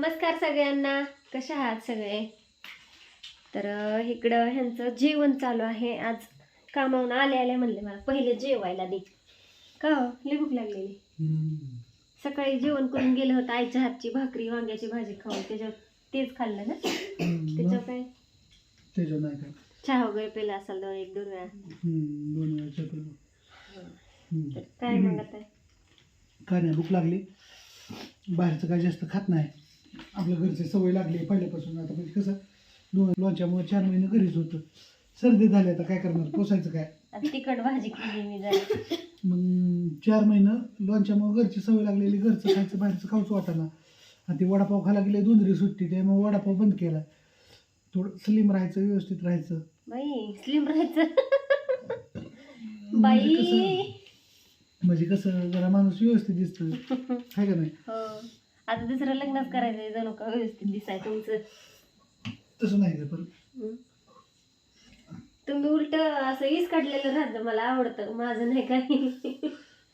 नमस्कार सगळ्यांना. कशा आहात सगळे? तर इकडं ह्यांचं जेवण चालू आहे. आज कामावून आले आले म्हणले मला पहिले जेवायला दे. का हो? लई भूक लागलेली. सकाळी जेवण करून गेलं होतं. आईच्या हातची भाकरी वांग्याची भाजी खाऊन. त्याच्यावर तेच खाल्लं ना? त्याच्यावर काय? त्याच्या नाही काय चहा वगैरे पिला असाल दोन एक दोन वेळा? हम्म, दोन वेळच्या पहिलं. हम्म. तर काय मग आता? काय नाही भूक लागली. बाहेरचं काय जास्त खात नाही. आपल्या घरची सवय लागली पहिल्यापासून. आता म्हणजे कसं दोन लोणच्यामुळे चार महिने घरीच होतं. सर्दी झाली आता काय करणार? पोसायचं काय? आता तिखट भाजी केली मी जरा. मग चार महिनं लोणच्यामुळे घरची सवय लागलेली घरचं खायचं बाहेरचं खाऊच वाटाना आणि ते वडापाव खायला गेले दोन सुट्टी त्यामुळे वडापाव बंद केला. थोडं स्लिम राहायचं व्यवस्थित राहायचं. बाई स्लिम राहायचं. म्हणजे बाई. कसं म्हणजे कसं जरा माणूस व्यवस्थित दिसतो आहे का नाही? हो. आता दुसरं लग्नच करायचंय जणू का व्यवस्थित दिसाय तुमचं तसं नाही पण. तुम्ही उलट असं इस काढलेलं राहतं मला आवडतं. माझं नाही काही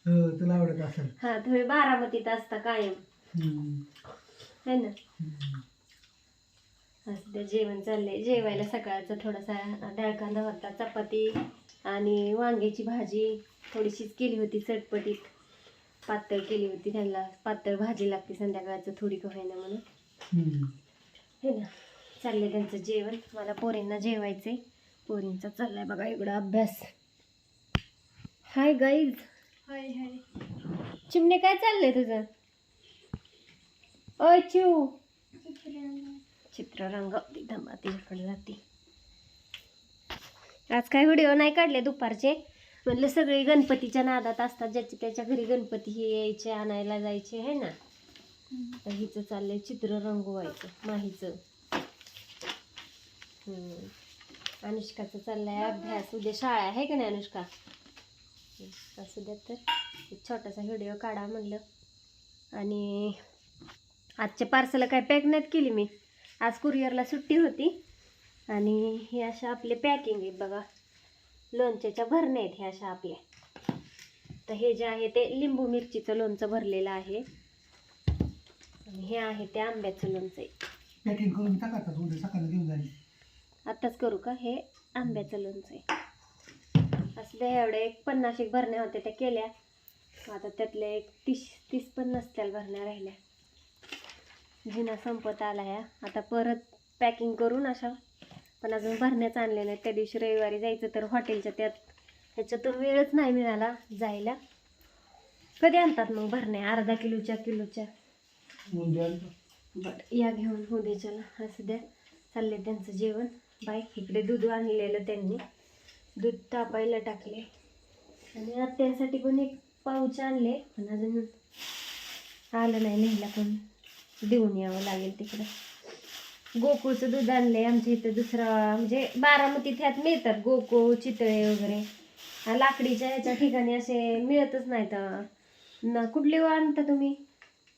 हो, तुला आवडत असेल. हा तुम्ही बारामतीत असता कायम. है ना? ते जेवण चाललंय. जेवायला सकाळचा थोडासा डाळ कांदा होता चपाती आणि वांग्याची भाजी. थोडीशीच केली होती चटपटीत. पातळ केली होती त्यांना पातळ भाजी लागते संध्याकाळचं थोडी का होईना म्हणून. हे ना चाललंय त्यांचं जेवण. मला पोरींना जेवायचंय. पोरींचा चाललाय बघा इकडं अभ्यास. हाय गाईज हाय हाय. चिमणे काय चाललंय तुझं? ओय चिव चित्ररंग. धमा तिच्याकडे जाते. आज काय व्हिडिओ नाही काढले दुपारचे? म्हणलं सगळे गणपतीच्या नादात असतात ज्याच्या त्याच्या घरी गणपती हे यायचे आणायला जायचे आहे ना? तर हिचं चाललंय चित्र रंगवायचं माहीचं. अनुष्काचं चाललंय अभ्यास उद्या शाळा आहे का नाही अनुष्का? असू द्या तर. एक छोटासा व्हिडिओ काढा म्हणलं. आणि आजच्या पार्सलला काय पॅक नाहीत केली मी. आज कुरिअरला सुट्टी होती. आणि हे अशा आपले पॅकिंग आहेत बघा. लोणच्याच्या भरण्या आहेत ह्या अशा आपल्या तर हे जे आहे ते लिंबू मिरचीचं लोणचं भरलेलं आहे. आणि हे आहे ते आंब्याचं लोणचं आहे. पॅकिंग करून टाकायचं उद्या सकाळी घेऊन जाईल आत्ताच करू का? हे आंब्याचं लोणचं आहे. असं द्या एवढ्या एक पन्नास एक भरण्या होत्या त्या केल्या. आता त्यातल्या एक तीस तीस पन्नास त्याला भरण्या राहिल्या. जुना संपत आला ह्या. आता परत पॅकिंग करून अशा पण अजून भरण्याच आणले नाही त्या दिवशी रविवारी जायचं तर हॉटेलच्या त्यात ह्याच्यातून वेळच नाही मिळाला जायला. कधी आणतात मग भरण्या? अर्धा किलोच्या किलोच्या? बरं या घेऊन उद्याच्याला. असं द्या. चालले त्यांचं जेवण. बाय इकडे दूध आणलेलं त्यांनी. दूध तापायला टाकले आणि आत्यांसाठी पण एक पाऊच आणले. पण अजून आलं नाही लिहिला पण. देऊन यावं लागेल तिकडं. गोकुळचं दूध आणलंय आमच्या इथं दुसरा म्हणजे बारामतीत ह्यात मिळतात गोकुळ चितळे वगैरे. लाकडीच्या ह्याच्या ठिकाणी असे मिळतच नाहीत. न कुठली आणता तुम्ही?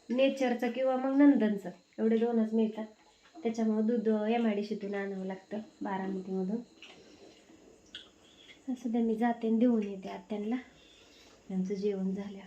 नेचरचं किंवा मग नंदनचं. एवढे दोनच मिळतात. त्याच्यामुळं दूध एम आय डी सीतून आणावं लागतं बारामतीमधून. असं त्या मी जाते आणि देऊन येते आत्यांना. त्यांचं जेवण झालं